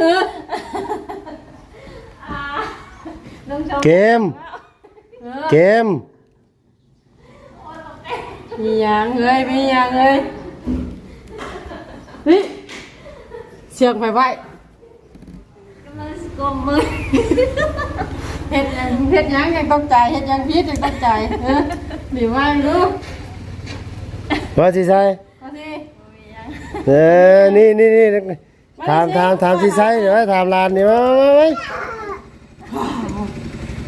เฮ้อลุงชมเกมเกมมีหยังเอ้ยมีหยังเอ้ยเฮ้ยเสียงไปไว้กำลังสกมมือเฮ็ดหยังเฮ็ดหยังยังต้องใจายเฮ็ดหยังพิษยังต้องใจายเออหนีมาดูว่าสิใส่มาสิเออนี่นี่นี่ ถามถามถามสิใส่เดี๋ยวถามลานนี่มามา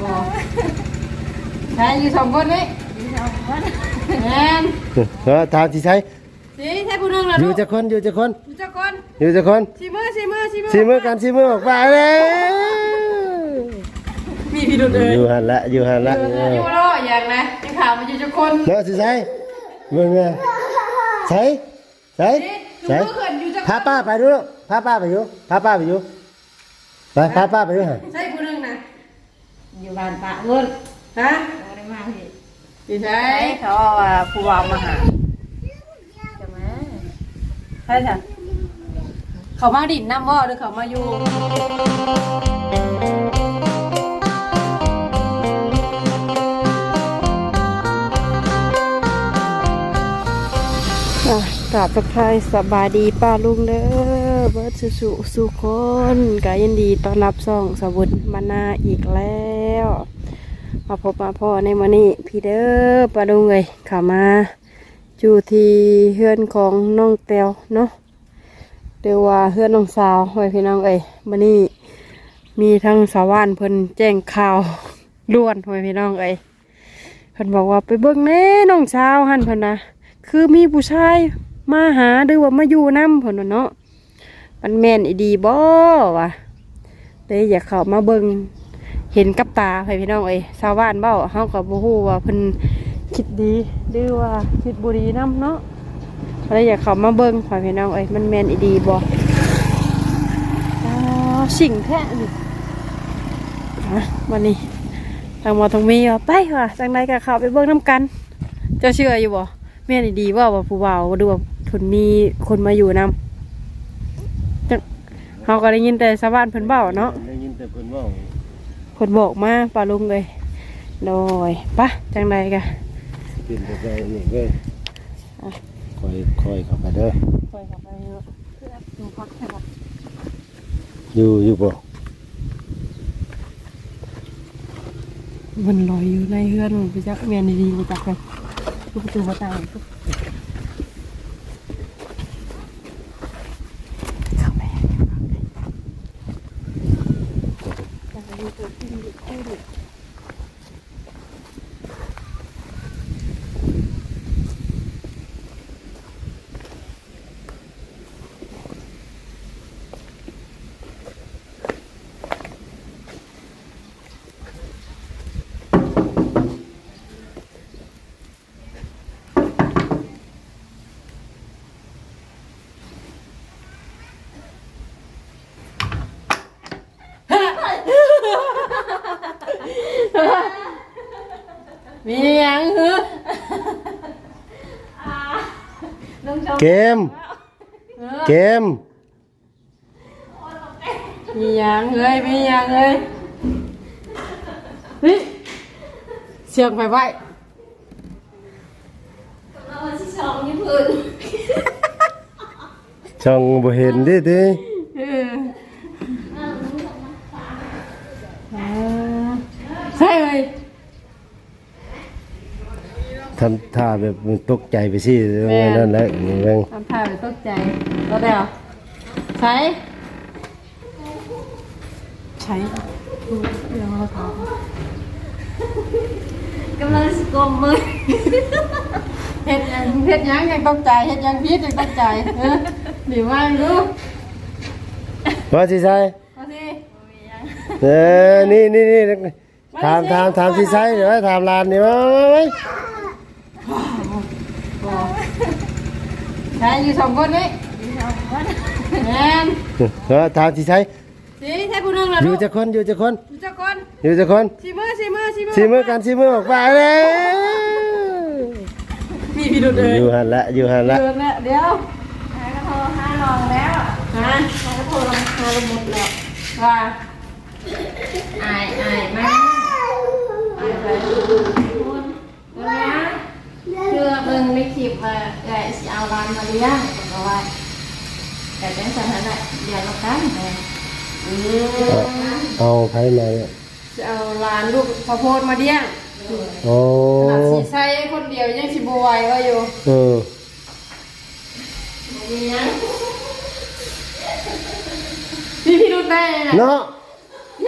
มาใช่อยู่สองคนนี่แมนเออถามสิใส่สิใช่ผู้หนึงเหรออลูยู่กจะคนอยู่จะคนอยู่จักคนอยู่จะคนชิมือชิมือชิมือสีมือกันสีมือออกไปเลยมีพี่ดุเลยอยู่หันละอยู่หันละอเออยู่รออย่างนะยังข่าวมาอยู่จักคน เนาะสิใส่เบิ่งไงใส่ใส่ นี่ใส่ดูเพื่อนอยู่จักพาป้าไปดูลูกพาป้าไปอยู่พาป้าไปอยู่ไปพาป้าไปอยู่ฮะใช่ผู้หนึงนะอยู่บ้านปะเงินฮะบ่ได้มาพี่อยู่ใช่ใช่เขาว่าผู้วาวมาหาจะมาใช่จ้ะเขามาดินน้ำบ่หรือเขามาอยู่ กราบทักทายสบายดีป้าลุงเด้อเบิร์ดสุสุสุคนก็ยินดีต้อนรับซ่องสบุญมานาอีกแล้ว มาพบมาพ่อในมื้อนี้พี่เด้อป้าลุงเอ้ยเข้ามาอยู่ที่เฮือนของน้องแตวเนาะเรียกว่าเฮือนน้องสาวไว้พี่น้องเอ้ยมื้อนี้มีทั้งสาวานเพิ่นแจ้งข่าวล้วนไว้พี่น้องเอ้ยเพิ่นบอกว่าไปเบิ่งแน่น้องสาวหั่นเพิ่นนะคือมีผู้ชาย มาหาหรือว่ามาอยู่นํเพิ่นว่าเนาะมันแม่นอีดีบ่วะเลยอยากเข้ามาเบิงเห็นกับตาให้พี่น้องเอ้ยชาวบ้านเบ้าเฮาก็บ่ฮู้ว่าเพิ่นคิดดีหรือว่าคิดบ่ดีนํเนาะเลยอยากเข้ามาเบิงให้พี่น้องเอ้ยมันแม่นอีดีบ่สิ่งแท้นี่อะวันนี้ทางมอทางมีว่าไปว่ะจังใดก็เข้าไปเบิงน้ำกัน เจ้าเชื่ออยู่บ่แม่นี่ดีว่าว่าผู้บ่าวดูว่า ทุนมีคนมาอยู่นำจังเฮาก็ได้ยินแต่ชาวบ้านเพิ่นเว้าเนาะได้ยินแต่เพิ่นเว่าเพิ่นบอกมาป้าลุงเลยโดยปะจังใดก็เปลี่ยนไปนี่เว้ยคอยคอยเข้าไปเด้อปล่อยเข้าไปเถอะดูพักแค่บ่อยู่อยู่บ่มันลอยอยู่ในเฮือนมันไปจักแม่นดีๆบ่จักกันลูกประตูบ่ตายเข้าไปจังใดตัวที่มีคู่ดิ มีหยังเฮ้อ ลุงชม เกมเกมมีหยังเอ้ยมีหยังเอ้ยเฮ้ยเสียงไปไว้เราสิชองนี่พื้นช่องบ่เห็นดิติ เอออ่าใช่เลย ทำท่าแบบมันตกใจไปสินั่นแหละนี่เบิ่งทำท่าไปตกใจแล้วเดี๋ยวใช้ใช้เดี๋ยวเราถามกำลังสกมมือเฮ็ดหยังเฮ็ดหยังยังต้องใจายเฮ็ดหยังพิษยังต้องใจายเออหนีมาดูว่าสิใส่มาสิเออนี่นี่นี่ถามถามถามสิใส่เดี๋ยวถามลานนี่มามามา ใช่อยู่สองคนนี่แมนเออถามสิใส่สิใช่ผู้หนึงเหรออลูยู่กจะคนอยู่จะคนอยู่จักคนอยู่จะคนชิมือชิมือชิมือสีมือกันสีมือออกไปเลยมีพี่ดุเลยอยู่หันละอยู่หันละเดินแล้วเดี๋ยวหากระโทรห้าลองแล้วฮะหากระโทรลองหาลงหมดแล้วว่าอายอายมากอายไปคุณคุณนะ เชื่อเบิ่งในคลิปว่าไก่สิเอาร้านมาเลี้ยงก็ว่าแต่เป็นสถานะเดียวกันแม่อืมเอาไผมาเนี่ยจะเอาหลานลูกพระโพดมาเลี้ยงโอ้ขนาดสีใส่คนเดียวยังสิบไหวก็อยู่เออมีหยังพี่พี่รู้ได้เลยนะเนาะ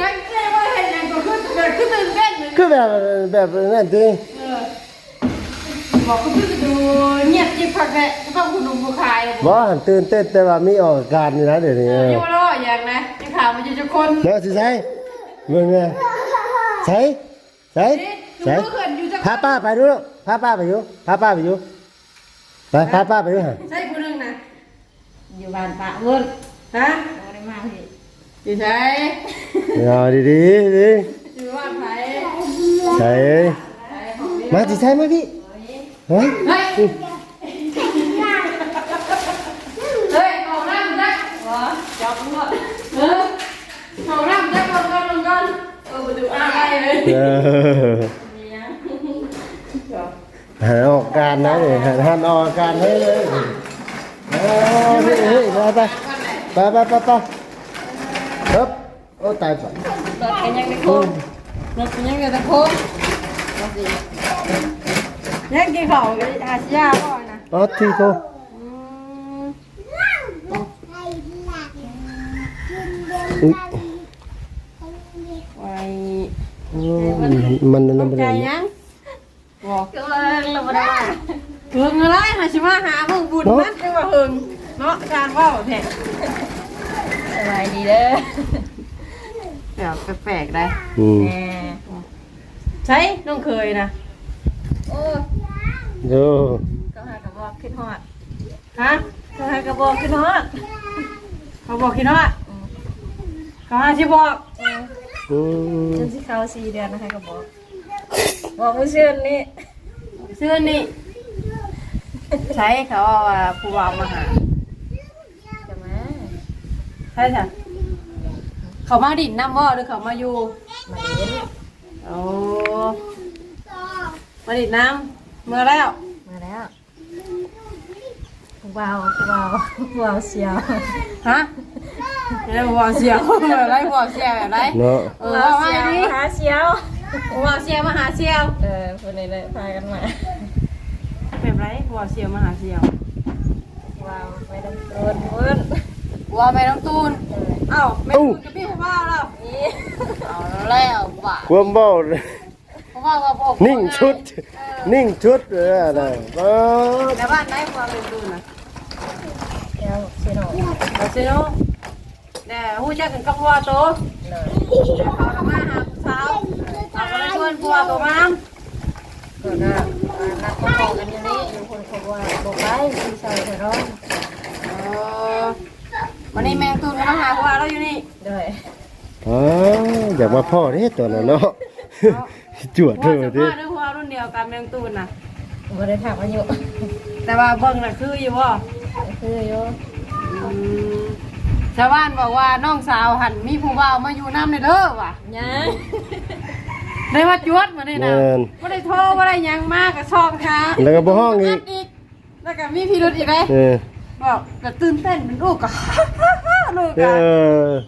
ยังเรียกว่าเห็นยังก็ขึ้นเกิดขึ้นตื่นเต้นเลยคือแบบแบบนั่นติเออ บอกก็เพิ่งดูเงียบจิบพักแหละก็ต้องคุณลุงผู้ขายเลยบ่หันตื่นเต้นแต่ว่ามีออกอาการนี่นะเดี๋ยวนี้เอเออออยู่รออย่างนะจะข่าวมาอยู่ทุกคนเนาะสิใส่เบิ่งแน่ใส่ใส่ใส่ดูเขินอยู่จะพาป้าไปดูลูกพาป้าไปอยู่พาป้าไปอยู่ไปพาป้าไปอยู่หั่นใช่คนนึงนะอยู่บ้านปะเพิ่นฮะบ่ได้มาพี่อยู่ใช่เอาดีๆดีอยู่บ้านไผ่ใส่มาสิใส่มาพี่ เฮ้ยเฮ้ยเฮ้ยขอน้ำได้เหรอจับมึงเออขอน้ำได้ก่อนก่อนก่อนก่อนเออดูอะไรเลยเออห ยหาหันออกอาการให้เลยเออเฮ้ยเฮ้ยไปไปไปไปไปเฮ้ยโอ้ตายก่อนรถกันยังไม่ครบรถกันยังไม่ตะโคงยังกินข้าวกับอาชียาก่อนนะอ๋อที่โตอืมอุ๊ยไว้อืมมันมันนั่นตมันกเป็นใจอะไรยังบอกก็เบิ่งแล้วบ่ได้มาหึงอะไรหาชิมาหาเพิ่งบุญนัดจังว่าหึงเนาะการว่าแท้สบายดีเด้อเดี๋ยวแปลกๆได้อืมแหมใช่น้องเคยนะ โอ้โยก็หากระบอกขึ้นฮอดฮะก็หากระบอกขึ้นฮอดเขาบอกคิดว่าเขาหาชิบอกอืมจนสิเข้า4เดือนนะคะกระบอกบอกมื้อซื่นนี่เสื้อนี่ใช่เขาเอาอะผู้วาวมาหาจะมาใช่จ้ะเขามาดินน้ำบ่หรือเขามาอยู่มาเล่นโอ้ มาดินน้ำเมื่อแล้วมาแล้วว้าวว้าวว้าวเสียวฮะอะไรหัวเสียวอะไรหัวเสียวแบบไรเนาะเออว้าวว่าเสียวไงหาเสียวหัวเสียวมาหาเสียวเออคนนี้เลยพากันมาแบบไรหัวเสียวมาหาเสียวว้าวไปดำโดนเพิ่นหัวไม่ต้องตูนเอ้าไม่ตูนจะพี่หัวแล้วนี่เอาแล้วว่ะความเบาเพราะ ว่าว่าบอกนิ่งชุด นิ่งชุดเออนะเออแต่บ้านไหนหัวไม่ตูนนะเดี๋ยวเสียหน่อยเอาเสียวแต่หูจักกันกับหัวโตเลยเขาทำมาหาผู้สาวเอาไปชวนหัวตัวมาก็น่านักก็พอกันอยู่นี่อยู่คนเขาว่าบอกไว้ที่ใส่เถอะร้อนเออวันนี้แมงตูนก็มาหาหัวเราอยู่นี่เลยอ๋ออยากมาพ่อเด้ตัวนั้นเนาะ จวดหัเธวอจะดิมาด้วยหัวรุ่นเดียวกับแมงตูนน่ะ บ่ได้ถามอายุแต่ว่าเบิ่งน่ะคืออยู่ว่าคืออายุชาวบ้านบอกว่าน้องสาวหันมีผู้บ่าวมาอยู่น้ำในเด้อว่ะยังได้มาจวดมานี่นะแม่นไม่ได้โทรไม่ได้หยังมากกับชอบค่ะแล้วก็บ่ห้องอีกอีก แล้วก็มีพี่รุธอีกเลยเออบอกก็ตื่นเต้นเป็นลูกก็ ลูกเอก็อ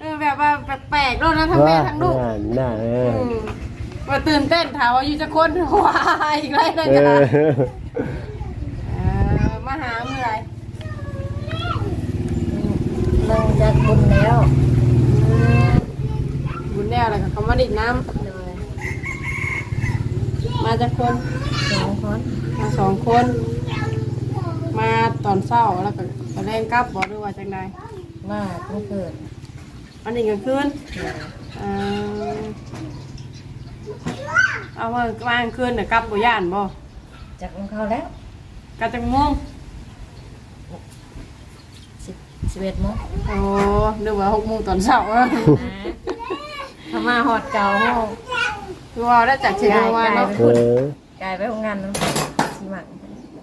เออแบบว่าแปลกๆแล้วนะทั้งแม่ทั้งลูกว่าน่าเออ อืม ว่าตื่นเต้นถามว่าอยู่จะคนว้ายอีกแล้วนะเอจ๊ะอเออมาหาเมื่อไหรลงจากบุญแล้วบุญแน่อะไรกับเขามาดิดน้เลยำมาจากคน สองคนมาสองคน มาตอนเช้าแล้วก็ตอนแรงกลับบอกด้วยว่าจังใดมาเมื่อคืนอันนี้กลางคืนเอ่อ เอาว่ากลางคืนเดี๋ยวกลับบ่ย่านบ่จากของเขาแล้วกลับจังม่วงสิบสิบเอ็ดโมงโอ้นึกว่าหกโมงตอนเช้าอะทำมาหอดเก่าโมงคือว่าได้จากเชียงรายเนาะเออกลายไปโรงงานนั้นสิมัน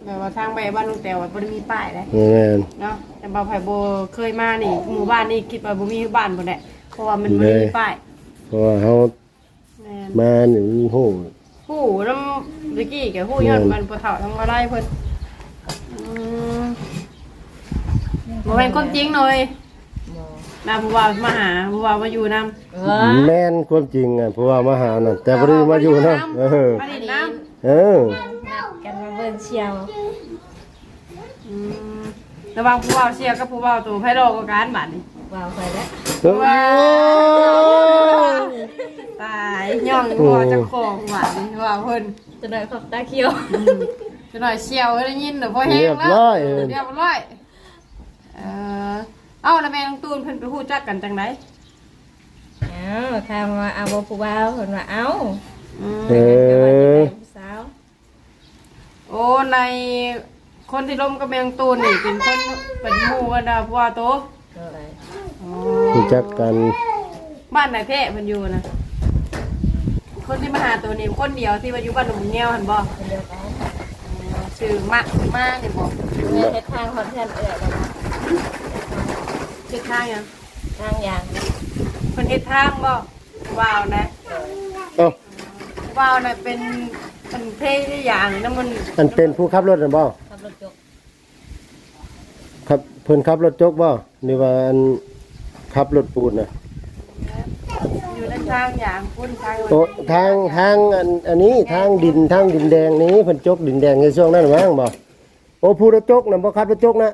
แบบว่าทางไปบ้านลุงแต๋วอะบ่ได้มีป้ายเลยแม่น เนาะแต่บ่าวไผบ่เคยมานี่หมู่บ้านนี่คิดว่าบ่มีบ้านบ่ได้เพราะว่ามันบ่มีป้าย เพราะว่าเฮาแม่นมานี่มันโหฮู้นำตะกี้ก็ฮู้ย้อนมันบ่เฒ่าทั้งบ่ได้เพิ่นอืมบ่เป็นความจริงเลยนาผู้ว่ามาหาผู้ว่ามาอยู่นำว้าแม่นความจริงอะเพราะว่ามาหาน่ะแต่บ่ได้มาอยู่นะเออมาดินน้ำเออนัดกันมาเบิ่งเชียวอืมระหวังผู้ว่าเชียร์กับผู้ว่าตัวไพโรก็การบัดนี่ว้าวไปแล้วโอ้ย ตายย่องหัวเจะของหวานนี่ว่าเพิ่นจะหน่อยขอบตาเขียวจะหน่อยเชียวได้ยินเดี๋ยวพอแห้งเรียบแล้วร้อยเออเรียบร้อยเออเอ้าแล้วแม่น้องตูนเพิ่นไปฮู้จักกันจังไดเอ้าถามว่าเอาบ่ผู้บ่าวเพิ่นว่าเอ้าอืมเออผู้สาวโอ้ในคนที่ล้มกับแมงตูนนี่เป็นคนเป็นหมู่กันดาผู้ว่าโตเท่าไหร่อ๋อรู้จักกันบ้านไหนแท้เพิ่นอยู่นะ คนที่มาหาตัวนี้คนเดียวที่มาอยู่บ้านหนองเงี้ยวหั่นบ่คนเดียวกันชื่อมะมาเนี่ยบ่เงินเฮ็ดทางฮอดเพื่อนเอื้อยแล้วนะชื่อทางหยังทางยางเพิ่นเฮ็ดทางบ่ว้าวนะเอ้าว้าวนะเป็นเป็นเพลงที่อย่างนะมันอันเป็นผู้ขับรถน่ะบ่ขับรถจกครับเพิ่นขับรถจกบ่นี่ว่าอันขับรถปูนน่ะอยู่ใน ทางอย่างพุ่นทางโอ้ทางทางอันอันนี้ทางดินทางดินแดงนี้เพิ่นจกดินแดงในช่วงนั้นมั้งบ่โอ้ผู้รถจกน่ะบ่ขับรถจกนะ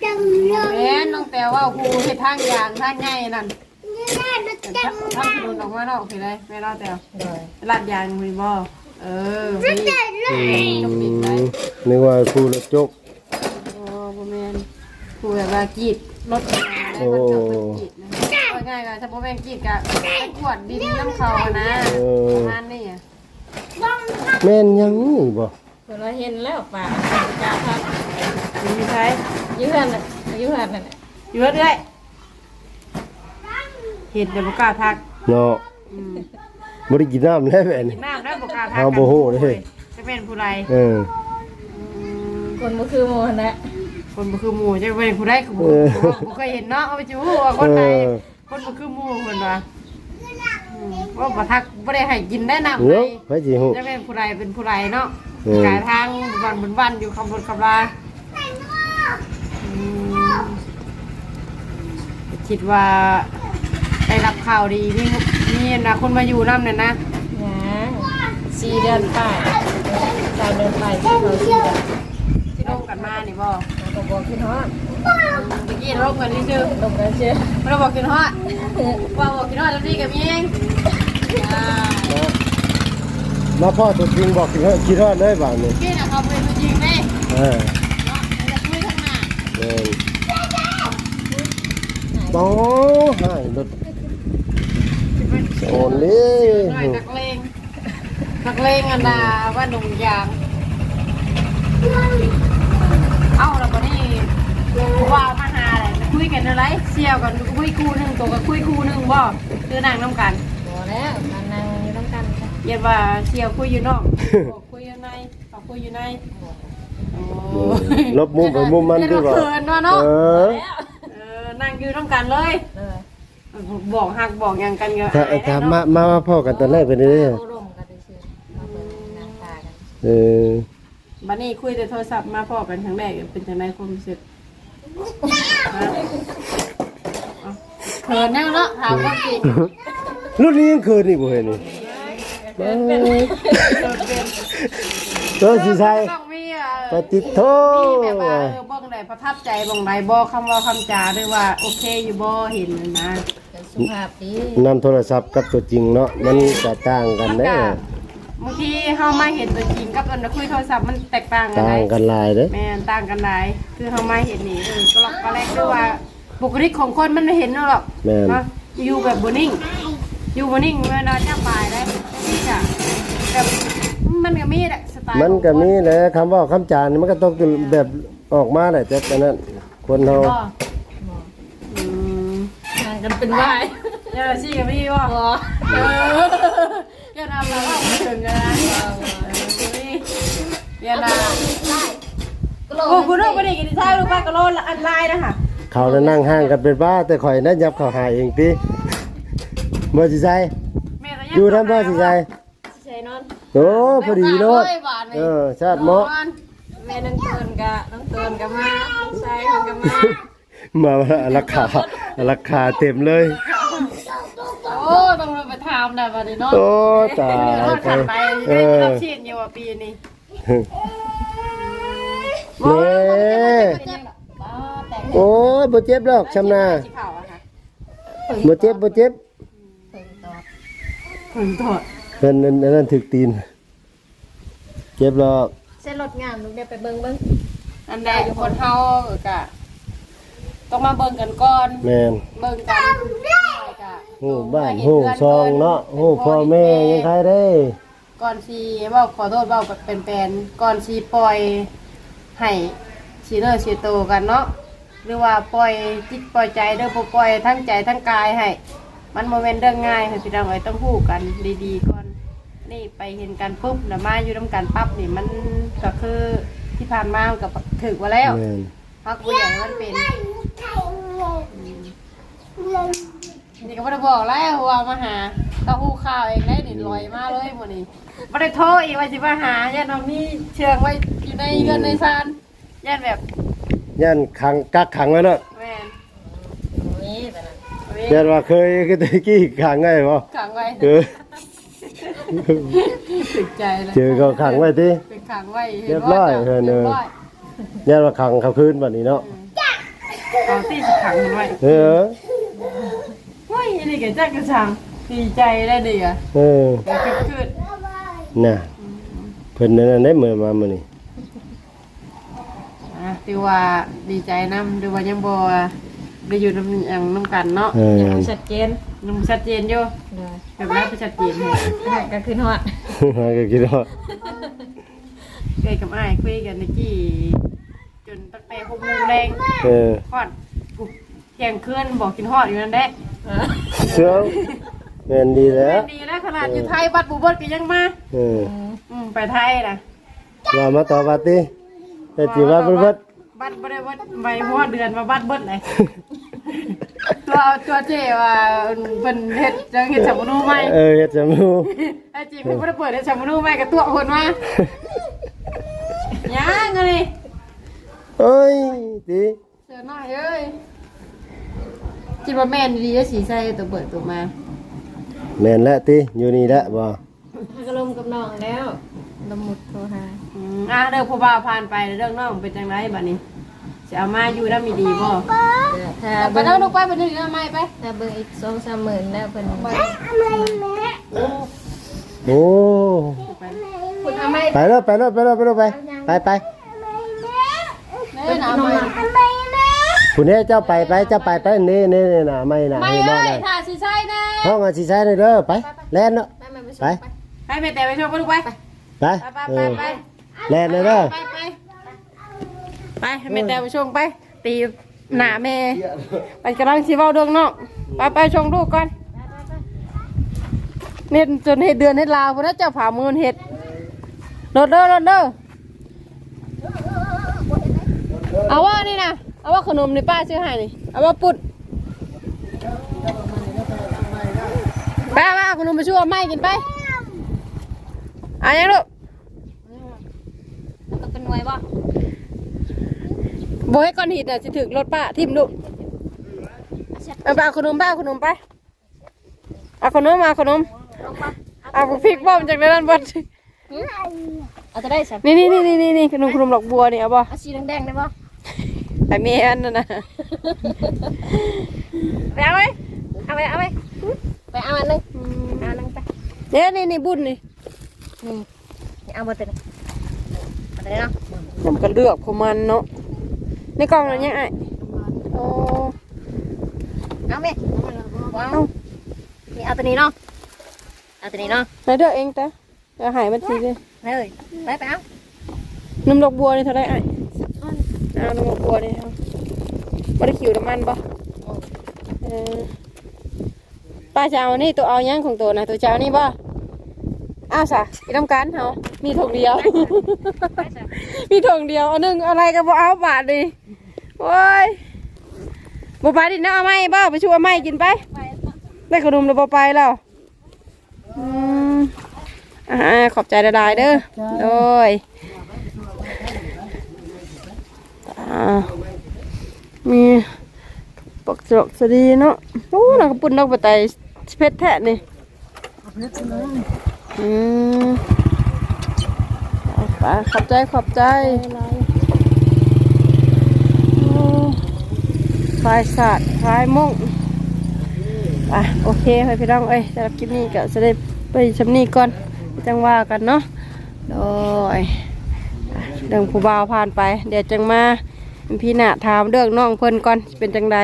แม่นน้องแต่ว่าครูเฮ็ดทางอย่างทางใหญ่นั่นทางถนนออกมานอกสิได้แม่เล่าแต่เลยลาดยางมีบ่เออมีจมดินได้นึกว่าผู้รถจก โอ้บ่แม่นครูแบบว่ากรีดรถมาได้มันจะเป็นกรีด นะเอาง่ายๆก็ถ้าบ่แม่นกรีดก็ไปขวดดินน้ำเขาอะนะประมาณนี้อะแม่นยังนี่บ่เพิ่นว่าเห็นแล้วป่าจาพักมีใช้อยู่เฮือนน่ะอยู่เฮือนนั่นน่ะอยู่เรื่อยเห็นแต่บ่กล้าทักเนาะบ่ได้กินน้ำแล้วแม่นี่ น้ำได้บ่กล้าทักเอาบ่ฮู้เลยจะเป็นผู้ใดเออคนบ่คือหมู่หั่นแหละคนบ่คือหมู่จะเป็นผู้ใดคือบ่เออบ่เคยเห็นเนาะเอาไปจูว่าคนใดเออ คนบ่คือหมู่เพิ่นว่าอืมว่าบ่ทักบ่ได้ให้กินได้น้ำเลเนาะยไปสิฮู้ จะเป็นผู้ใดเป็นผู้ใดเนาะเออ กายทางวันบนวันอยู่คำบนคำลาอืมคิดว่าได้รับข่าวดีนี่นี่นะคนมาอยู่น้ำเนี่ยนะ ยังสี่เดือนไปสามเดือนไปที่เขาสี่เดือนที่ร่วมกันมานี่บ่แล้วก็บอกขึ้นฮอดเมื่อกี้ ร่วมกันนี่ชื่อลงกันเชื่อเราบอกกินฮอดว่าบอกกินฮอดแล้วนี่กับมีเองอ่ามาพ่อตัวจริงบอกกินฮอดกินฮอดเลยบาดนี้พี่นะเขาเป็นตัวจริงเลยเออเนาะจะคุยข้างหน้าเออบ่ให้รถโอนเลหน่อยยนักเลงนักเลงอันดาว่าดงยางเอ้าแล้วก็นี่ว่ามาหาอะไร คุยกันอะไรเสี่ยวกันคุยคู่หนึ่งตัวกับคุยคู่หนึ่งบ่คือนางน้ำกันพอแล้วการนั่งอยู่ต้องกันค่ะเย็นว่าเสี่ยวคุยอยู่นอกบอกคุยอยู่ในบอกคุยอยู่ในโอ้ยลบมุมไปมุมมันดีกว่าเขินว่าเนาะเออแล้วเออนั่งอยู่น้ำกันเลยเลยบอกหักบอกหยังกันก็ถ้าอายถ้าได้มาเนาะมามาพ่อกันตอนแรกเป็นเด้อเอาร่มกันซื่อๆมาเบิ่งนางตากันเออบัดนี้คุยแต่โทรศัพท์มาพอกันครั้งแรกเป็นจังไดความรู้สึกฮะ เขินแน่เนาะถามความจริงรุ่นนี้ยังเกินอีกบ่เห็นนี่เขินเป็นเอสิใช่ต้องมีอะปฏิโทมีแบบว่าเออเบิ่งใดประทับใจบิ่งใดบ่คำว่าคำจาด้วยว่า โอเคอยู่บ่เห็นนะสุภาพดีนำโทรศัพท์กับตัวจริงเนาะมันก็ต่างกันมันเด้ก็อ บางทีเฮามาเห็นตัวจริงกับอันคุยโทรศัพท์มันแตกต่างกันต่างได้กันหลายเด้อแม่นต่างกันหลายคือเฮามาเห็นนี่เออก็ลักก็แรกด้วยว่าบุคลิกของคนมันไม่เห็นเนาะหรอกแม่นเนาะอยู่แบบบ่นิ่ง อยู่บ่นิ่งเวลาจะปลายได้ที่จะแบบมันก็มีแหละสไตล์มันก็มีของแหละคำเว่าคำจานี่มันก็ต้องแบบออกมาแหละแต่นั้นคนเฮาคนบ่อืมทางกันเป็นวายเดี๋ยวสิก็มีบ่บ่เออ กทำแล้วว่าบ่ถึงกันนะเออมีเรียนนาโอ้คุณลูกไม่ได้กินข้าลูกป้ากระโลละอันลายนะคะเขาน่ะนั่งห่างกันเป็นบ้าแต่ข่อยนั้นยับเขาหาเองติบ่สิใส่แม่ก็อยู่นำบ่สิใส่ใช่นอนโอ้พอดีโลดเออชาติเหมาะแม่น้องเตือนกะน้องเตือนกะมาน้องชายเพิ่นกะมามาราคาราคาเต็มเลยโอ้ต้องามนะบัดนี้เนาะโอ้ตายรถไปขันไปเอได้อ รับชีดอยู่ว่าปีนี้เน่โอ้ยบ่เจ็บหรอกชำนาที่เข่าอะค่ะบ่เจ็บบ่เจ็บถึงถอดเพิ่นนั่นนั่นถึกตีน เจ็บหรอก เส้นรถงามลูกเดี๋ยวไปเบิ่งเบิ่งอันใดคนเฮากะต้องมาเบิ่งกันก่อน แม่นเบิ่งกัน กะฮู้บ้านฮู้ซองเนาะฮู้พ่อแม่ยังใครได้ ก่อนสีเว่าขอโทษเว่าแบบเป็นแปลนๆก่อนสีปล่อยให้ชีเนอร์ชีโตกันเนาะหรือว่าปล่อยจิตปล่อยใจเด้อบ่ปล่อยทั้งใจทั้งกายให้ มันโมเมนเรื่องง่ายค่ะพี่น้องเอ้ยต้องพูดกันดีๆก่อนนี่ไปเห็นกันปุ๊บนะมาอยู่น้ำกันปั๊บนี่มันก็คือที่ผ่านมามันกับถึกว่าแล้วแม่นพักบุญใหญ่มันเป็น นี่ก็ไม่ได้บอกแล้วว่ามาหาเต้าหู้ข้าวเองได้นี่ลอยมาเลยหมดนี่ไม่ได้โทรอีกว่าสิมาหาญาติน้องนี่เชืองไว้อยู่ในเงินในซานญาติแบบย่านขังกักขังไว้เนาะแม่นนี่แต่นั้นเอาไว้ย่านว่าเคยก็ตะกี้ขังไว้บ่ขังไว้เออถึกใจเลยเจอเขาขังไว้ติเป็นขังไว้เรียบร้อยเรียบเออร้อยย่านว่าขังเขาคืนบัดนี้เนาะเอาที่สิขังมันไว้เออเฮ้ย อันนี่แกจักกระชังดีใจได้ดีอะเออเกิดขึ้นน่ะเพิ่นนั่นได้มื้อมามื้อนี้อะถือว่าดีใจนำดูว่ายังบ่ได้อยู่น้ำอย่างน้ำกันเนาะเออชัดเจนน้ำชัดเจนอยู่เลยแบบนั้นเป็นชัดเจนเลยก็คือฮอดก็คิดว่าเคยกับอ้ายคุยกันในกี้จนตั้งแต่หกโมงแรงเออฮอดอุ๊ยเที่ยงคืนบอกกินฮอดอยู่นั่นแหละ เชื่อแม่นดีแล้วดีแล้วขนาดอยู่ไทยบัดบุบดก็ยังมาเอออืมไปไทยนะว่ามาต่อบัดติแต่สิว่าเพิ่นเบิดบัดบ่ได้บัดใบหัวเดือนมาบัดเบิดเลยตัวตัวเจว่าเพิ่นเฮ็ดจังเฮ็ดสมุนไพรเออเฮ็ดจมูกไอ้จริงเพิ่นบ่ได้เปิดให้สมุนไพรกับตัวคนมายังไงเอ้ยติเสือน้อยเอ้ย คิดว่าแม่นดีจะสีใส่ตัวเปิดตัวมาแม่นแล้วติอยู่นี่แหละบ่ก็ลมกับน้องแล้วลมหมุดโทรหาอืมอะเรื่องพ่อบ่าวผ่านไปเรื่องน้องเป็นจังไรบัดนี้จะเอามาอยู่แล้วมีดีบ่ถ้าไปเบิ่งเล่าลูกไปไปนึงเอาไม้ไปถ้าเบิ่งอีกสองสามหมื่นแล้วเพิ่นโอ้คุณทำไมไปแล้วไปแล้วไปแล้วไปแล้วไปไปไปเล่นเอาไม้ ผู้นี้เจ้าไปไปเจ้าไปไปนี่นี่นี่น่ะไม่น่ะไม่ให้มาเอ้หยน่อยถ่าสีใส่แน่ห้องอาสิใช้เลยเด้อไปแล่นเนาะไปมาไปไปไปแม่แต่ไปชมกันลูกไปไปไปเอไปอไปแล่นเลยเด้อไปไปไปให้แม่แต่ไปชมไป ตีหน้าแม่ไปกำลังสิเว้าเรื่องน้องไปไปชมลูกก่อนเน็ดจนเห็ดเดือนเห็ดลาวพุ่นนะเจ้าผ่ามือเห็ดรถเด้อรถเด้อเอาว่านี่นะ เอาว่าขนมนี่ป้าซื้อให้นี่เอาว่าปุดไปเอาเอาขนมไปช่วยไม่กินไปเอายังลูกต้องเป็นหน่วยบ่โบให้ก้อนหินน่ะสิถึงรถป้าทิมลูกเอาไปเอาขนมไปเอาขนมไปเอาขนมมาเอาขนมเอาพริกบ้อมจากนั้นบดเอาจะได้สักนี่นี่นี่นี่นี่ขนมขนมดอกบัวนี่เอาบ่เอาสีแดงๆได้บ่ ไอเมียนนั่นน่ะไปเอาไว้เอาไว้เอาไว้ไปเอาอันนึงเอาอันนึงไปเนี่ยนี่นี่บุญนี่นี่นี่เอาบ่เต็มเอาได้เนาะผมก็ เลือกของมันเนาะในกล่องนั้นยังไงโอ้เอาแม่ว้าวนี่เอาตัวนี้เนาะเอาตัวนี้เนาะไหนเลือกเองแต่เอาหายมันทีเลยเลยไปไปเอานมดอกบัวนี่เท่าไรไอ้เอานมดอกบัวนี่เอาไม่ได้ขิวน้ำมันปะเออป้าจะเอานี่ตัวเอายังของตัวนะตัวจะเอานี่บ่อ้าวสะอีน้ำกันเฮามีถุงเดียว มีถุงเดียวอันหนึงอะไรก็บ่เอาบาทดิโอ้ยบ่ไปดิน้าเอาไม้บ่ไปช่วยเอาไม้กินไป ได้ขนมแล้วบ่ไปแล้วอืมอ่าขอบใจดายๆเด้อโดยอ่า มีปักจอกสดีเนาะโอ้นักปุ่นนักปะไตเพชรแท้นี่อืมไปขอบใจขอบใจโอ้ายศาสตร์ฟายมุ่งอะโอเคไปพี่น้องเอ้ยสำหรับคลิปนี้ก็จะได้ไปชำนี้ก่อนจังว่ากันเนาะโดยเรื่องผู้บ่าวผ่านไป เดี๋ยวจังมา พี่หน้าถามเรื่องน้องเพิ่นก่อนเป็นจังใด